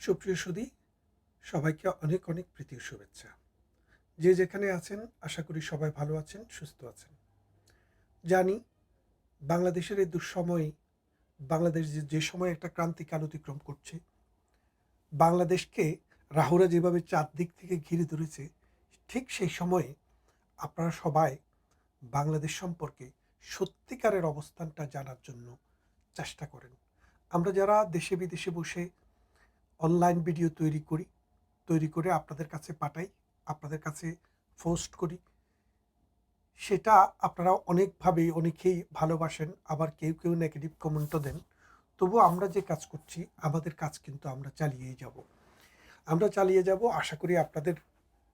সুপ্রিয় সুদী সবাইকে অনেক অনেক প্রীতি শুভেচ্ছা। যে যেখানে আছেন, আশা করি সবাই ভালো আছেন, সুস্থ আছেন। জানি বাংলাদেশের এই দুঃসময়ে, বাংলাদেশ যে সময় একটা ক্রান্তিকাল অতিক্রম করছে, বাংলাদেশকে রাহুরা যেভাবে চারদিক থেকে ঘিরে ধরেছে, ঠিক সেই সময়ে আপনারা সবাই বাংলাদেশ সম্পর্কে সত্যিকারের অবস্থানটা জানার জন্য চেষ্টা করেন। আমরা যারা দেশে বিদেশে বসে অনলাইন ভিডিও তৈরি করি, তৈরি করে আপনাদের কাছে পাঠাই, আপনাদের কাছে পোস্ট করি। সেটা আপনারা অনেকভাবেই, অনেকেই ভালোবাসেন, আবার কেউ কেউ নেগেটিভ কমেন্টও দেন। তবু আমরা যে কাজ করছি, আমাদের কাজ কিন্তু আমরা চালিয়েই যাব। আমরা চালিয়ে যাব, আশা করি আপনাদের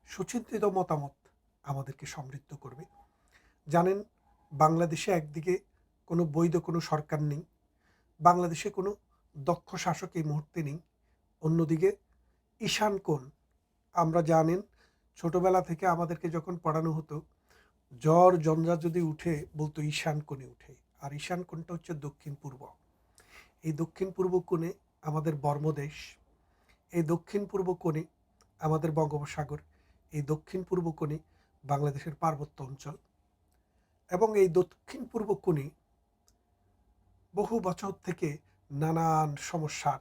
সুচিন্তিত মতামত আমাদেরকে সমৃদ্ধ করবে। জানেন, বাংলাদেশে একদিকে কোনো বৈধ কোনো সরকার নেই, বাংলাদেশে কোনো দক্ষ শাসক এই মুহূর্তে নেই অন্যদিকে ঈশান কোণ আমরা জানেন, ছোটবেলা থেকে আমাদেরকে যখন পড়ানো হতো, জ্বর জঞ্জা যদি উঠে বলতো ঈশান কোণে উঠে, আর ঈশান কোণটা হচ্ছে দক্ষিণ পূর্ব। এই দক্ষিণ পূর্ব কোণে আমাদের বর্মদেশ, এই দক্ষিণ পূর্ব কোণে আমাদের বঙ্গোপসাগর, এই দক্ষিণ পূর্ব কোণে বাংলাদেশের পার্বত্য অঞ্চল এবং এই দক্ষিণ পূর্ব কোণে বহু বছর থেকে নানান সমস্যার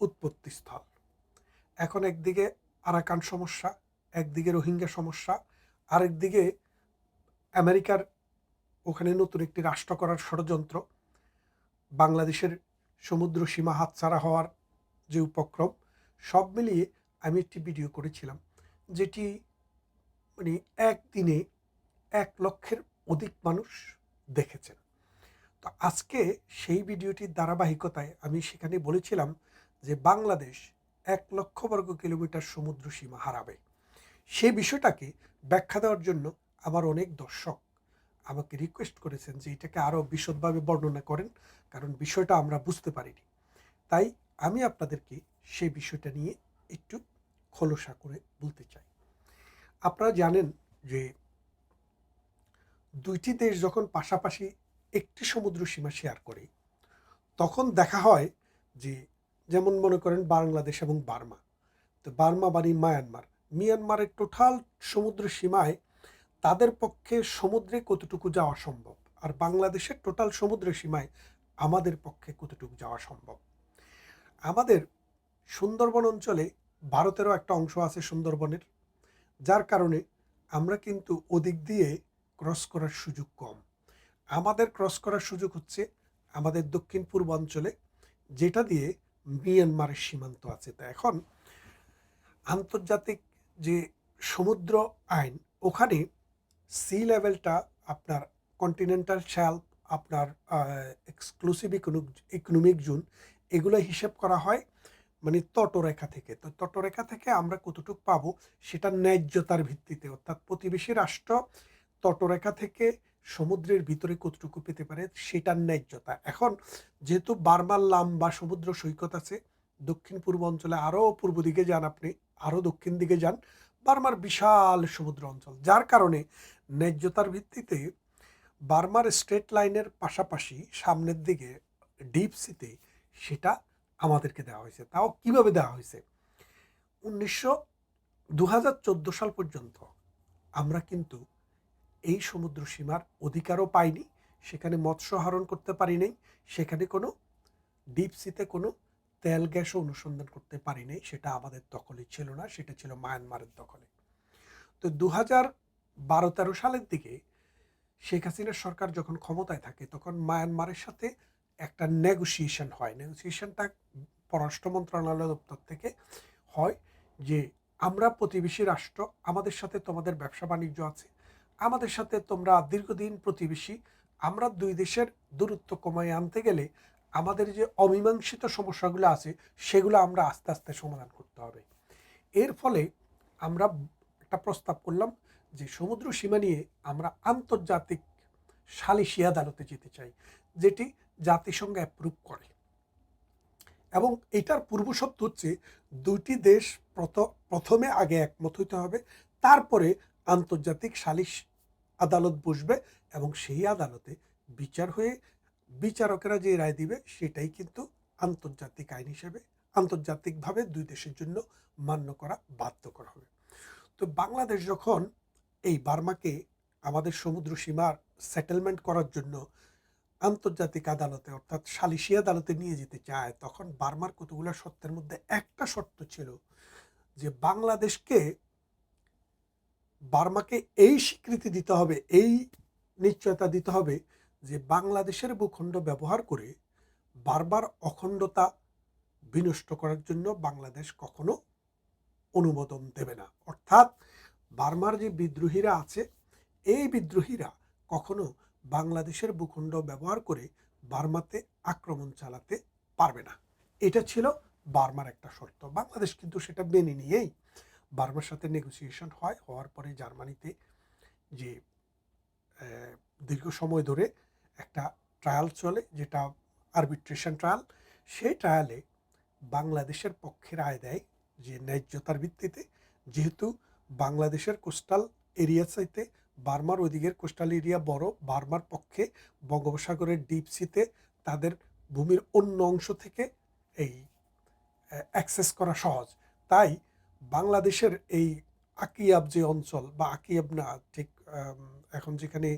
উৎপত্তিস্থল এখন একদিকে আরাকান সমস্যা, একদিকে রোহিঙ্গা সমস্যা, আরেকদিকে আমেরিকার ওখানে নতুন একটি রাষ্ট্র করার ষড়যন্ত্র, বাংলাদেশের সমুদ্র সীমা হাতছাড়া হওয়ার যে উপক্রম, সব মিলিয়ে আমি একটি ভিডিও করেছিলাম, যেটি মানে একদিনে এক লক্ষের অধিক মানুষ দেখেছেন। তো আজকে সেই ভিডিওটির ধারাবাহিকতায় আমি সেখানে বলেছিলাম যে বাংলাদেশ এক লক্ষ বর্গ কিলোমিটার সমুদ্র সীমা হারাবে। সেই বিষয়টাকে ব্যাখ্যা দেওয়ার জন্য আমার অনেক দর্শক আমাকে রিকোয়েস্ট করেছেন যে এটাকে আরও বিশদভাবে বর্ণনা করেন, কারণ বিষয়টা আমরা বুঝতে পারিনি। তাই আমি আপনাদেরকে সেই বিষয়টা নিয়ে একটু খোলসা করে বলতে চাই। আপনারা জানেন যে দুইটি দেশ যখন পাশাপাশি একটি সমুদ্র সীমা শেয়ার করে, তখন দেখা হয় যে যেমন মনে করেন বাংলাদেশ এবং বার্মা। তো বার্মা মানে মায়ানমার, মিয়ানমারের টোটাল সমুদ্র সীমায় তাদের পক্ষে সমুদ্রে কতটুকু যাওয়া সম্ভব? আর বাংলাদেশের টোটাল সমুদ্র সীমায় আমাদের পক্ষে কতটুকু যাওয়া সম্ভব? আমাদের সুন্দরবন অঞ্চলে ভারতেরও একটা অংশ আছে সুন্দরবনের, যার কারণে আমরা কিন্তু ওদিক দিয়ে ক্রস করার সুযোগ কম। আমাদের ক্রস করার সুযোগ হচ্ছে আমাদের দক্ষিণ পূর্বাঞ্চলে যেটা দিয়ে মিয়ানমারের সীমান্ত আছে তা এখন। আন্তর্জাতিক যে সমুদ্র আইন, ওখানে সি লেভেলটা আপনার কন্টিনেন্টাল শ্যাল আপনার এক্সক্লুসিভ ইকোনমিক জোন এগুলো হিসেব করা হয় মানে তটরেখা থেকে। তো তটরেখা থেকে আমরা কতটুকু পাবো সেটা ন্যায্যতার ভিত্তিতে, অর্থাৎ প্রতিবেশী রাষ্ট্র তটরেখা থেকে সমুদ্রের ভিতরে কতটুকু পেতে পারে সেটার ন্যায্যতা। এখন যেহেতু বারবার লাম্বা সমুদ্র সৈকত আছে, দক্ষিণ পূর্ব অঞ্চলে আরও পূর্ব দিকে যান আপনি আরও দক্ষিণ দিকে যান, বার্মার বিশাল সমুদ্র অঞ্চল। যার কারণে ন্যায্যতার ভিত্তিতে বার্মার স্ট্রেট লাইনের পাশাপাশি সামনের দিকে ডিপ সিতে সেটা আমাদেরকে দেওয়া হয়েছে। তাও কীভাবে দেওয়া হয়েছে? উনিশশো দু সাল পর্যন্ত আমরা কিন্তু এই সমুদ্র সীমার অধিকারও পাইনি, সেখানে মৎস্য আহরণ করতে পারি নাই, সেখানে কোনো ডিপ সিতে কোনো তেল গ্যাসও অনুসন্ধান করতে পারি নাই, সেটা আমাদের দখলে ছিল না, সেটা ছিল মায়ানমারের দখলে। তো দু হাজার বারো তেরো সালের দিকে শেখ হাসিনার সরকার যখন ক্ষমতায় থাকে, তখন মায়ানমারের সাথে একটা নেগোসিয়েশন হয়। নেগোসিয়েশনটা পররাষ্ট্র মন্ত্রণালয় দপ্তর থেকে হয় যে, আমরা প্রতিবেশী রাষ্ট্র, আমাদের সাথে তোমাদের ব্যবসা বাণিজ্য আছে আমাদের সাথে তোমরা দীর্ঘদিন প্রতিবেশী। আমরা দুই দেশের দূরত্ব কমায় আনতে গেলে আমাদের যে অমীমাংসিত সমস্যাগুলো আছে, সেগুলো আমরা আস্তে আস্তে সমাধান করতে হবে। এর ফলে আমরা একটা প্রস্তাব করলাম যে সমুদ্র সীমা নিয়ে আমরা আন্তর্জাতিক সালিশি আদালতে যেতে চাই, যেটি জাতিসংঘ অ্যাপ্রুভ করে। এবং এটার পূর্বশর্ত হচ্ছে দুইটি দেশ প্রথমে আগে একমত হইতে হবে, তারপরে আন্তর্জাতিক সালিশ আদালত বসবে এবং সেই আদালতে বিচার হয়ে বিচারকেরা যে রায় দিবে সেটাই কিন্তু আন্তর্জাতিক আইন হিসেবে আন্তর্জাতিকভাবে দুই দেশের জন্য মান্য করা বাধ্য করা হবে। তো বাংলাদেশ যখন এই বার্মাকে আমাদের সমুদ্র সীমার সেটেলমেন্ট করার জন্য আন্তর্জাতিক আদালতে অর্থাৎ সালিশি আদালতে নিয়ে যেতে চায়, তখন বার্মার কতগুলো শর্তের মধ্যে একটা শর্ত ছিল যে বাংলাদেশকে বার্মাকে এই স্বীকৃতি দিতে হবে, এই নিশ্চয়তা দিতে হবে যে বাংলাদেশের ভূখণ্ড ব্যবহার করে বারবার অখণ্ডতা বিনষ্ট করার জন্য বাংলাদেশ কখনো অনুমোদন দেবে না। অর্থাৎ বার্মার যে বিদ্রোহীরা আছে, এই বিদ্রোহীরা কখনো বাংলাদেশের ভূখণ্ড ব্যবহার করে বার্মাতে আক্রমণ চালাতে পারবে না। এটা ছিল বার্মার একটা শর্ত। বাংলাদেশ কিন্তু সেটা মেনে নিয়েই বার্মার সাথে নেগোসিয়েশন হয়, হওয়ার পরে জার্মানিতে যে দীর্ঘ সময় ধরে একটা ট্রায়াল চলে, যেটা আরবিট্রেশন ট্রায়াল সেই ট্রায়ালে বাংলাদেশের পক্ষে রায় দেয় যে ন্যায্যতার ভিত্তিতে। যেহেতু বাংলাদেশের কোস্টাল এরিয়া চাইতে বার্মার ওদিকের কোস্টাল এরিয়া বড়, বার্মার পক্ষে বঙ্গোপসাগরের ডিপ সিতে তাদের ভূমির অন্য অংশ থেকে এই অ্যাক্সেস করা সহজ। তাই বাংলাদেশের এই আকিয়াব যে অঞ্চল বা আকিয়াব না, ঠিক এখন যেখানে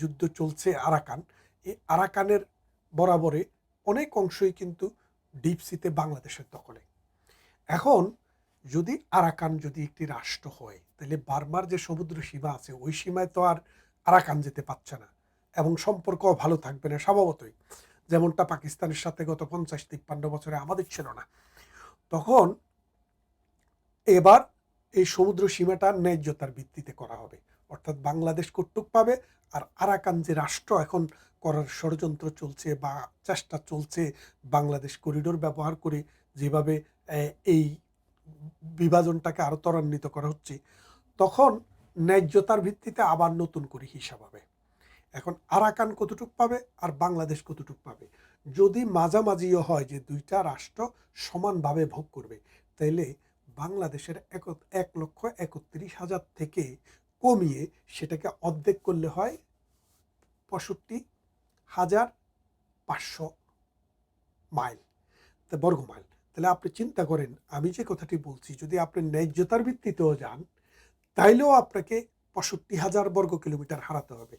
যুদ্ধ চলছে আরাকান, এই আরাকানের বরাবরে অনেক অংশই কিন্তু ডিপসিতে বাংলাদেশের দখলে। এখন যদি আরাকান যদি একটি রাষ্ট্র হয়, তাহলে বার্মার যে সমুদ্র সীমা আছে, ওই সীমায় তো আর আরাকান যেতে পারছে না এবং সম্পর্কও ভালো থাকবে না স্বভাবতই। যেমনটা পাকিস্তানের সাথে গত পঞ্চাশ তিপ্পান্ন বছরে আমাদের ছিল না। তখন এবার এই সমুদ্র সীমাটা ন্যায্যতার ভিত্তিতে করা হবে। অর্থাৎ বাংলাদেশ কর্তৃক পাবে আর আরাকান যে রাষ্ট্র এখন করার ষড়যন্ত্র চলছে বা চেষ্টা চলছে বাংলাদেশ করিডোর ব্যবহার করে যেভাবে এই বিভাজনটাকে আরও ত্বরান্বিত করা হচ্ছে, তখন ন্যায্যতার ভিত্তিতে আবার নতুন করে হিসাব হবে। এখন আরাকান কতটুক পাবে আর বাংলাদেশ কতটুক পাবে? যদি মাঝামাঝিও হয় যে দুইটা রাষ্ট্র সমানভাবে ভোগ করবে, তাইলে বাংলাদেশের এক এক লক্ষ একত্রিশ হাজার থেকে কমিয়ে সেটাকে অর্ধেক করলে হয় পঁয়ষট্টি হাজার পাঁচশো মাইল। বর্গ মাইল। তাহলে আপনি চিন্তা করেন, আমি যে কথাটি বলছি, যদি আপনি ন্যায্যতার ভিত্তিতেও যান, তাইলেও আপনাকে পঁয়ষট্টি হাজার বর্গ কিলোমিটার হারাতে হবে।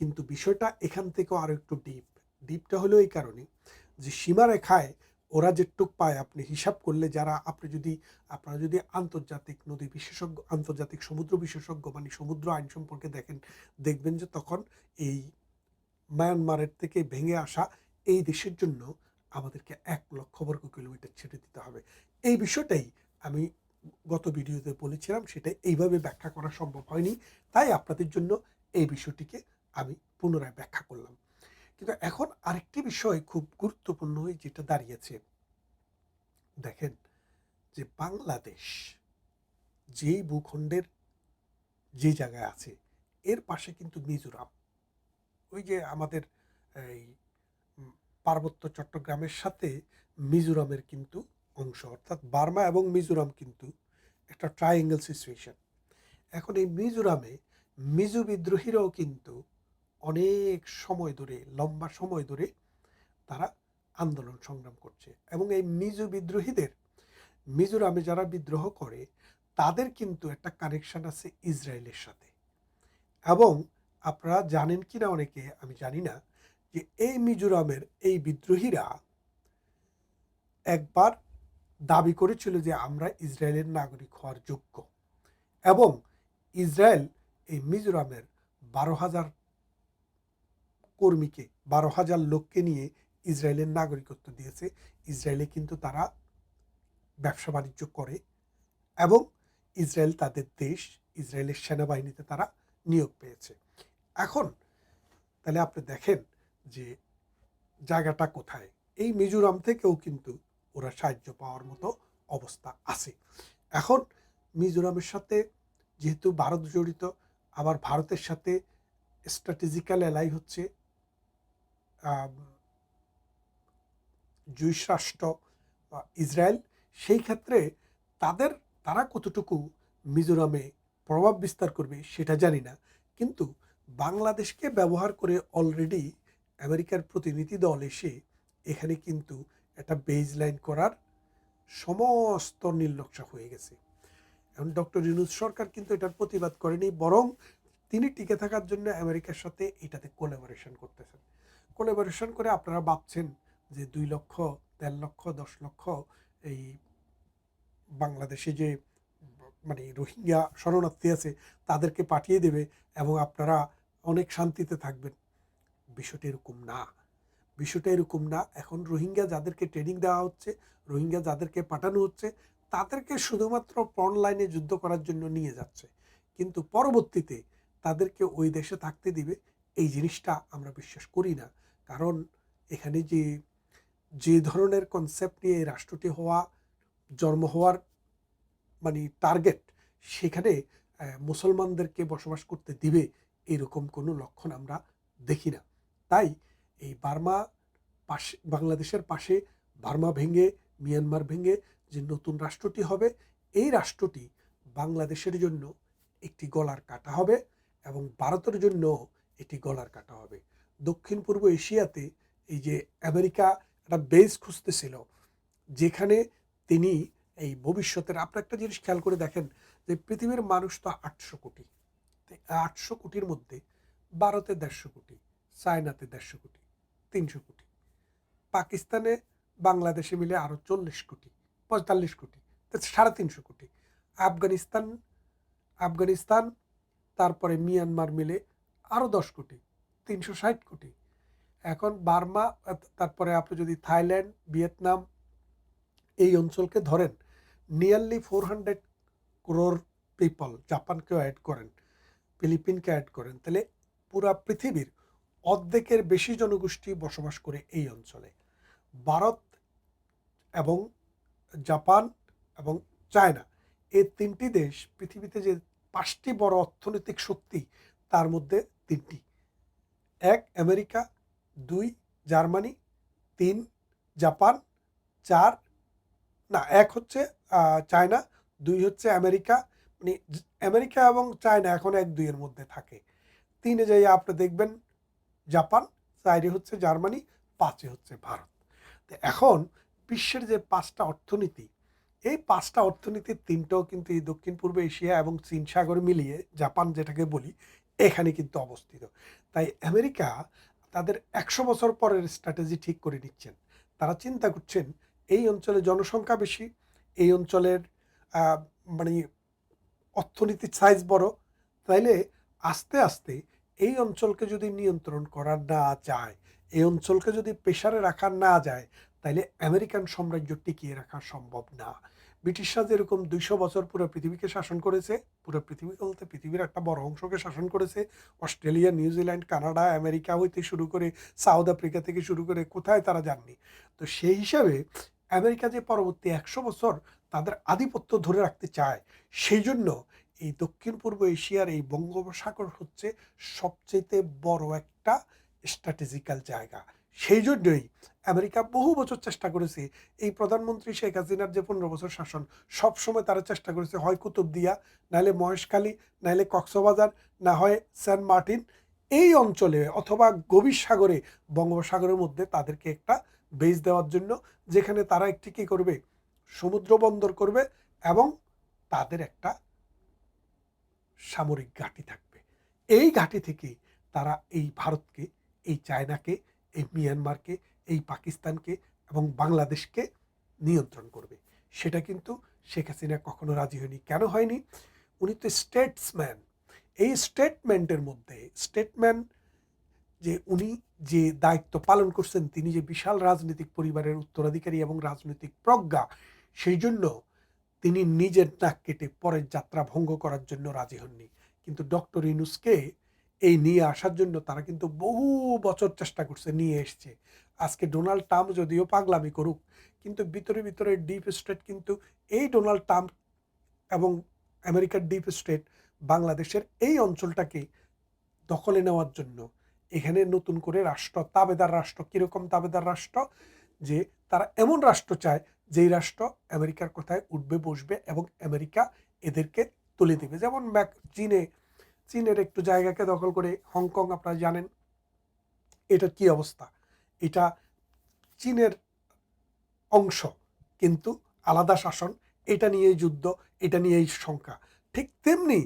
কিন্তু বিষয়টা এখান থেকেও আরও একটু ডিপ ডিপটা হলো এই কারণে যে সীমারেখায় ওরা যেটুক পায় আপনি হিসাব করলে যারা আপনি যদি, আপনারা যদি আন্তর্জাতিক নদী বিশেষজ্ঞ, আন্তর্জাতিক সমুদ্র বিশেষজ্ঞ মানে সমুদ্র আইন সম্পর্কে দেখেন, দেখবেন যে তখন এই মায়ানমারের থেকে ভেঙে আসা এই দেশের জন্য আমাদেরকে এক লক্ষ বর্গ কিলোমিটার ছেড়ে দিতে হবে। এই বিষয়টাই আমি গত ভিডিওতে বলেছিলাম, সেটা এইভাবে ব্যাখ্যা করা সম্ভব হয়নি। তাই আপনাদের জন্য এই বিষয়টিকে আমি পুনরায় ব্যাখ্যা করলাম। কিন্তু এখন আরেকটি বিষয় খুব গুরুত্বপূর্ণ হয়ে যেটা দাঁড়িয়েছে। দেখেন যে বাংলাদেশ যেই ভূখণ্ডের যে জায়গায় আছে, এর পাশে কিন্তু মিজোরাম। ওই যে আমাদের এই পার্বত্য চট্টগ্রামের সাথে মিজোরামের কিন্তু অংশ, অর্থাৎ বার্মা এবং মিজোরাম কিন্তু একটা ট্রায়াঙ্গেল সিচুয়েশন এখন এই মিজোরামে মিজো বিদ্রোহীরাও কিন্তু অনেক সময় ধরে, লম্বা সময় ধরে তারা আন্দোলন সংগ্রাম করছে। এবং এই মিজো বিদ্রোহীদের, মিজোরামে যারা বিদ্রোহ করে, তাদের কিন্তু একটা কানেকশন আছে ইসরায়েলের সাথে। এবং আপনারা জানেন কিনা অনেকে, আমি জানি না, যে এই মিজোরামের এই বিদ্রোহীরা একবার দাবি করেছিল যে আমরা ইসরায়েলের নাগরিক হওয়ার যোগ্য। এবং ইসরায়েল এই মিজোরামের বারো হাজার কর্মীকে বারো হাজার লোককে নিয়ে ইসরায়েলের নাগরিকত্ব দিয়েছে। ইসরায়েলে কিন্তু তারা ব্যবসা বাণিজ্য করে এবং ইসরায়েল তাদের দেশ, ইসরায়েলের সেনাবাহিনীতে তারা নিয়োগ পেয়েছে। এখন তাহলে আপনি দেখেন যে জায়গাটা কোথায়? এই মিজোরাম থেকেও কিন্তু ওরা সাহায্য পাওয়ার মতো অবস্থা আছে। এখন মিজোরামের সাথে যেহেতু ভারত জড়িত, আবার ভারতের সাথে স্ট্র্যাটেজিক্যাল এলাই হচ্ছে জুইশ রাষ্ট্র বা ইসরায়েল, সেই ক্ষেত্রে তাদের, তারা কতটুকু মিজোরামে প্রভাব বিস্তার করবে সেটা জানি না। কিন্তু বাংলাদেশকে ব্যবহার করে অলরেডি আমেরিকার প্রতিনিধি দল এসে এখানে কিন্তু একটা বেজ লাইন করার সমস্ত নীলনকশা হয়ে গেছে। এখন ডক্টর ইউনুস সরকার কিন্তু এটার প্রতিবাদ করেনি, বরং তিনি টিকে থাকার জন্য আমেরিকার সাথে এটাতে কোলাবোরেশন করতেছেন। কোলাবোরেশন করে আপনারা ভাবছেন যে দুই লক্ষ, দেড় লক্ষ, দশ লক্ষ এই বাংলাদেশে যে মানে রোহিঙ্গা শরণার্থী আছে তাদেরকে পাঠিয়ে দেবে এবং আপনারা অনেক শান্তিতে থাকবেন। বিষয়টা এরকম না। বিষয়টা এরকম না। এখন রোহিঙ্গা যাদেরকে ট্রেনিং দেওয়া হচ্ছে, রোহিঙ্গা যাদেরকে পাঠানো হচ্ছে, তাদেরকে শুধুমাত্র অনলাইনে যুদ্ধ করার জন্য নিয়ে যাচ্ছে। কিন্তু পরবর্তীতে তাদেরকে ওই দেশে থাকতে দিবে। এই জিনিসটা আমরা বিশ্বাস করি না। কারণ এখানে যে যে ধরনের কনসেপ্ট নিয়ে রাষ্ট্রটি হওয়া, জন্ম হওয়ার মানে টার্গেট সেখানে মুসলমানদেরকে বসবাস করতে দিবে এরকম কোনো লক্ষণ আমরা দেখি না। তাই এই বার্মা পাশে, বাংলাদেশের পাশে বার্মা ভেঙে, মিয়ানমার ভেঙে যে নতুন রাষ্ট্রটি হবে, এই রাষ্ট্রটি বাংলাদেশের জন্য একটি গলার কাটা হবে এবং ভারতের জন্য এটি গলার কাটা হবে। দক্ষিণ পূর্ব এশিয়াতে এই যে আমেরিকা একটা বেস খুঁজতেছিল, যেখানে তিনি এই ভবিষ্যতের আপনার একটা জিনিস খেয়াল করে দেখেন যে পৃথিবীর মানুষ তো আটশো কোটি। আটশো কোটির মধ্যে ভারতে দেড়শো কোটি, চায়নাতে দেড়শো কোটি, তিনশো কোটি। পাকিস্তানে বাংলাদেশে মিলে আরও চল্লিশ কোটি, পঁয়তাল্লিশ কোটি সাড়ে তিনশো কোটি। আফগানিস্তান আফগানিস্তান, তারপরে মিয়ানমার মিলে আরও দশ কোটি। তিনশো ষাট কোটি। এখন বার্মা, তারপরে আপনি যদি থাইল্যান্ড, ভিয়েতনাম এই অঞ্চলকে ধরেন nearly four hundred crore people জাপানকেও add করেন, ফিলিপিনকে অ্যাড করেন, তাহলে পুরা পৃথিবীর অর্ধেকের বেশি জনগোষ্ঠী বসবাস করে এই অঞ্চলে। ভারত এবং জাপান এবং চায়না, এই তিনটি দেশ পৃথিবীতে যে পাঁচটি বড় অর্থনৈতিক শক্তি, তার মধ্যে তিনটি। এক, আমেরিকা, দুই, জার্মানি, তিন, জাপান, চার, না, এক হচ্ছে চায়না, দুই হচ্ছে আমেরিকা মানে আমেরিকা এবং চায়না এখন এক, দুইয়ের মধ্যে থাকে। তিনে যাই আপনি দেখবেন জাপান চারে হচ্ছে জার্মানি, পাঁচে হচ্ছে ভারত। এখন বিশ্বের যে পাঁচটা অর্থনীতি, এই পাঁচটা অর্থনীতির তিনটাও কিন্তু এই দক্ষিণ পূর্ব এশিয়া এবং চীন সাগর মিলিয়ে, জাপান যেটাকে বলি এখানে কিন্তু অবস্থিত। তাই আমেরিকা তাদের একশো বছর পরের স্ট্র্যাটেজি ঠিক করে নিচ্ছেন। তারা চিন্তা করছেন, এই অঞ্চলে জনসংখ্যা বেশি, এই অঞ্চলের মানে অর্থনীতির সাইজ বড়, তাইলে আস্তে আস্তে এই অঞ্চলকে যদি নিয়ন্ত্রণ করা না যায়, এই অঞ্চলকে যদি প্রেশারে রাখা না যায়, তাইলে আমেরিকান সাম্রাজ্য টিকিয়ে রাখা সম্ভব না। ব্রিটিশরা যেরকম দুইশো বছর পুরো পৃথিবীকে শাসন করেছে, পুরো পৃথিবী বলতে পৃথিবীর একটা বড় অংশকে শাসন করেছে, অস্ট্রেলিয়া নিউজিল্যান্ড কানাডা, আমেরিকা হইতে শুরু করে সাউথ আফ্রিকা থেকে শুরু করে কোথায় তারা যাননি। তো সেই হিসাবে আমেরিকা যে পরবর্তী একশো বছর তাদের আধিপত্য ধরে রাখতে চায়, সেই জন্য এই দক্ষিণ পূর্ব এশিয়ার এই বঙ্গোপসাগর হচ্ছে সবচেয়ে বড় একটা স্ট্র্যাটেজিক্যাল জায়গা। সেই জন্যই আমেরিকা বহু বছর চেষ্টা করেছে এই প্রধানমন্ত্রী শেখ হাসিনার যে পনেরো বছর শাসন, সব সময় তারা চেষ্টা করেছে, হয় কুতুবদিয়া নাহলে মহেশখালী, নাহলে কক্সবাজার, না হয় সেন্ট মার্টিন, এই অঞ্চলে অথবা গভীর সাগরে, বঙ্গোপসাগরের মধ্যে তাদেরকে একটা বেস দেওয়ার জন্য, যেখানে তারা একটি কী করবে? সমুদ্র বন্দর করবে এবং তাদের একটা সামরিক ঘাঁটি থাকবে। এই ঘাঁটি থেকে তারা এই ভারতকে, এই চায়নাকে এই মিয়ানমারকে, এই পাকিস্তানকে এবং বাংলাদেশকে নিয়ন্ত্রণ করবে। সেটা কিন্তু শেখ হাসিনা কখনো রাজি হয়নি। কেন হয়নি? উনি তো স্টেটসম্যান এই স্টেটমেন্টের মধ্যে স্টেটম্যান যে উনি যে দায়িত্ব পালন করছেন, তিনি যে বিশাল রাজনৈতিক পরিবারের উত্তরাধিকারী এবং রাজনৈতিক প্রজ্ঞা, সেই জন্য তিনি নিজের নাক কেটে পরের যাত্রা ভঙ্গ করার জন্য রাজি হননি। কিন্তু ডক্টর ইনুসকে এই নিয়ে আসার জন্য তারা কিন্তু বহু বছর চেষ্টা করছে, নিয়ে এসছে। আজকে ডোনাল্ড ট্রাম্প যদিও পাগলামি করুক, কিন্তু ভিতরে ভিতরে ডিপ স্টেট কিন্তু এই ডোনাল্ড ট্রাম্প এবং আমেরিকার ডিপ স্টেট বাংলাদেশের এই অঞ্চলটাকে দখলে নেওয়ার জন্য। এখানে নতুন করে রাষ্ট্র, তাবেদার রাষ্ট্র, কীরকম তাবেদার রাষ্ট্র? যে তারা এমন রাষ্ট্র চায়, যেই রাষ্ট্র আমেরিকার কথায় উঠবে, বসবে এবং আমেরিকা এদেরকে তুলে দেবে। যেমন চীনে চীনের একটু জায়গাকে দখল করে হংকং আপনারা জানেন। এটার কি অবস্থা? এটা চীনের অংশ, কিন্তু আলাদা শাসন, এটা নিয়েই যুদ্ধ, এটা নিয়েই শঙ্কা। ঠিক তেমনি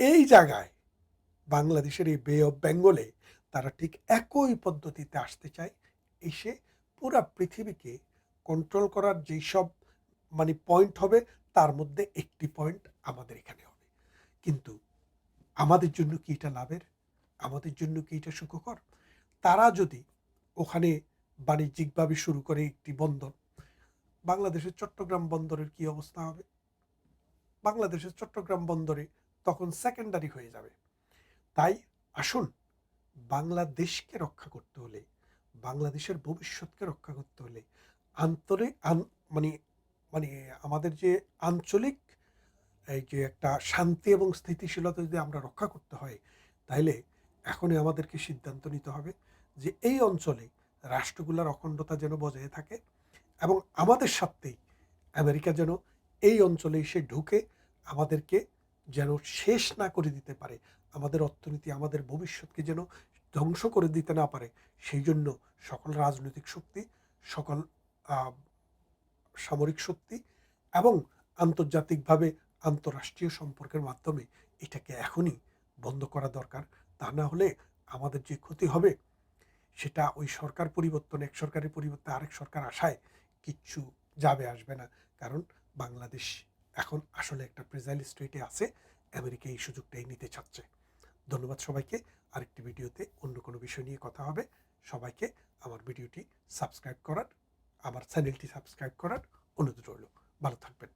এই জায়গায় বাংলাদেশের এই বে অফ বেঙ্গলে তারা ঠিক একই পদ্ধতিতে আসতে চায়, এসে পুরা পৃথিবীকে কন্ট্রোল করার যেই সব মানে পয়েন্ট হবে, তার মধ্যে একটি পয়েন্ট আমাদের এখানে হবে। কিন্তু আমাদের জন্য কি এটা লাভের? আমাদের জন্য কি এটা সুখকর? তারা যদি ওখানে বাণিজ্যিকভাবে শুরু করে একটি বন্দর, বাংলাদেশের চট্টগ্রাম বন্দরের কি অবস্থা হবে? বাংলাদেশের চট্টগ্রাম বন্দরে তখন সেকেন্ডারি হয়ে যাবে। তাই আসুন, বাংলাদেশকে রক্ষা করতে হলে, বাংলাদেশের ভবিষ্যৎকে রক্ষা করতে হলে আন্তরিক আন- মানে মানে আমাদের যে আঞ্চলিক এই যে একটা শান্তি এবং স্থিতিশীলতা যদি আমরা রক্ষা করতে হয় তাহলে এখনই আমাদেরকে সিদ্ধান্ত নিতে হবে যে এই অঞ্চলে রাষ্ট্রগুলোর অখণ্ডতা যেন বজায় থাকে এবং আমাদের সাথেই আমেরিকা যেন এই অঞ্চলে এসে ঢুকে আমাদেরকে যেন শেষ না করে দিতে পারে, আমাদের অর্থনীতি, আমাদের ভবিষ্যৎকে যেন ধ্বংস করে দিতে না পারে, সেই জন্য সকল রাজনৈতিক শক্তি, সকল সামরিক শক্তি এবং আন্তর্জাতিকভাবে আন্তঃরাষ্ট্রীয় সম্পর্কের মাধ্যমে এটাকে এখনই বন্ধ করা দরকার। তা না হলে আমাদের যে ক্ষতি হবে, সেটা ওই সরকার পরিবর্তন, এক সরকারের পরিবর্তে আরেক সরকার আসায় কিচ্ছু যাবে, আসবে না। কারণ বাংলাদেশ এখন আসলে একটা প্রেজাইল স্টেটে আছে, আমেরিকা এই সুযোগটাই নিতে চাচ্ছে। ধন্যবাদ সবাইকে। আরেকটি ভিডিওতে অন্য কোনো বিষয় নিয়ে কথা হবে। সবাইকে আমার ভিডিওটি সাবস্ক্রাইব করার, আমার চ্যানেলটি সাবস্ক্রাইব করার অনুরোধ রইল। ভালো থাকবেন।